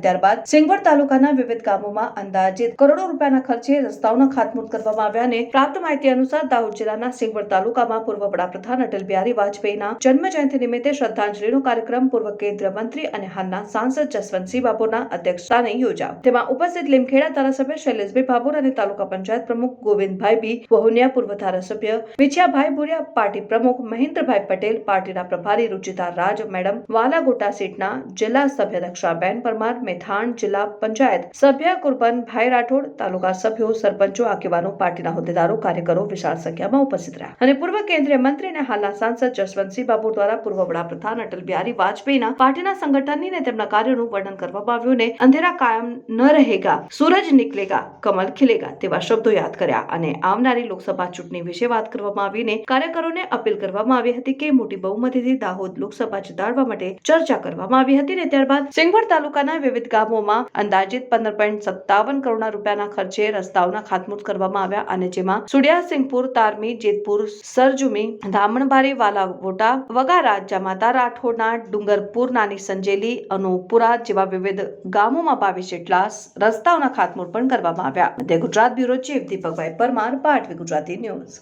ત્યારબાદ સિંગવડ તાલુકાના વિવિધ ગામોમાં અંદાજિત કરોડો રૂપિયાના ખર્ચે રસ્તાઓના ખાતમુહૂર્ત કરવામાં આવ્યા અને પ્રાપ્ત માહિતી અનુસાર દાહોદ જિલ્લાના સિંગવડ તાલુકામાં પૂર્વ વડાપ્રધાન અટલ બિહારી વાજપેયીના જન્મ જયંતિ નિમિત્તે શ્રદ્ધાંજલિનો કાર્યક્રમ પૂર્વ કેન્દ્રીય મંત્રી અને હાલના સાંસદ જસવંતસિંહ બાબુના અધ્યક્ષસ્થાને યોજાયો. તેમાં ઉપસ્થિત લીમખેડા ધારાસભ્ય શૈલેષભાઈ ભાભોર અને તાલુકા પંચાયત પ્રમુખ ગોવિંદભાઈ બી, વહુનિયા પૂર્વ ધારાસભ્ય વિછયાભાઈ ભુરિયા, પાર્ટી પ્રમુખ મહેન્દ્રભાઈ પટેલ, પાર્ટીના પ્રભારી રુચિતા રાજ, મેડમ વાલાગોટા સીટના જિલ્લા સભ્ય દક્ષાબેન પરમાર, મેથાણ જિલ્લા પંચાયત સભ્ય કુરબનભાઈ રાઠોડ, તાલુકા સભ્યો, સરપંચો, આગેવાનો, પાર્ટીના હોદ્દેદારો, કાર્યકરો વિશાળ સંખ્યામાં ઉપસ્થિત રહ્યા. અને પૂર્વ કેન્દ્રીય મંત્રી અને હાલના સાંસદ જસવંતસિંહ બાબુ દ્વારા પૂર્વ વડાપ્રધાન અટલ બિહારી વાજપેયીના પાર્ટીના સંગઠનની અને તેમના કાર્યોનું વર્ણન કરવામાં આવ્યું ને અંધેરા કાયમ ન રહેગા, સૂરજ નીકળેગા, કમલ ખીલેગા તેવા શબ્દો યાદ કર્યા અને આવનારી લોકસભા ચૂંટણી વિશે વાત કરવામાં આવીને કાર્યકરોને અપીલ કરવામાં આવી હતી કે મોટી બહુમતીથી દાહોદ લોકસભા જીતાડવા માટે ચર્ચા કરવામાં આવી હતી ને ત્યારબાદ સિંગવડ તાલુકાના વિવિધ ગામોમાં અંદાજિત પંદર પોઈન્ટ સત્તાવન કરોડના રૂપિયાના ખર્ચે રસ્તાઓના ખાતમુહૂર્ત કરવામાં આવ્યા અને જેમાં સુડિયાસિંગપુર તારમી, જેતપુર, સરજુમી ધામણબારી વાલાવોટા વગારા માતા રાઠોડના, ડુંગરપુર, નાની સંજેલી અનુપુરા જેવા વિવિધ ગામોમાં બાવીસ જેટલા રસ્તાઓના ખાતમુહૂર્ત પણ કરવામાં આવ્યા. મધ્ય ગુજરાત બ્યુરો ચીફ દીપકભાઈ પરમાર પાટવી ગુજરાતી ન્યૂઝ.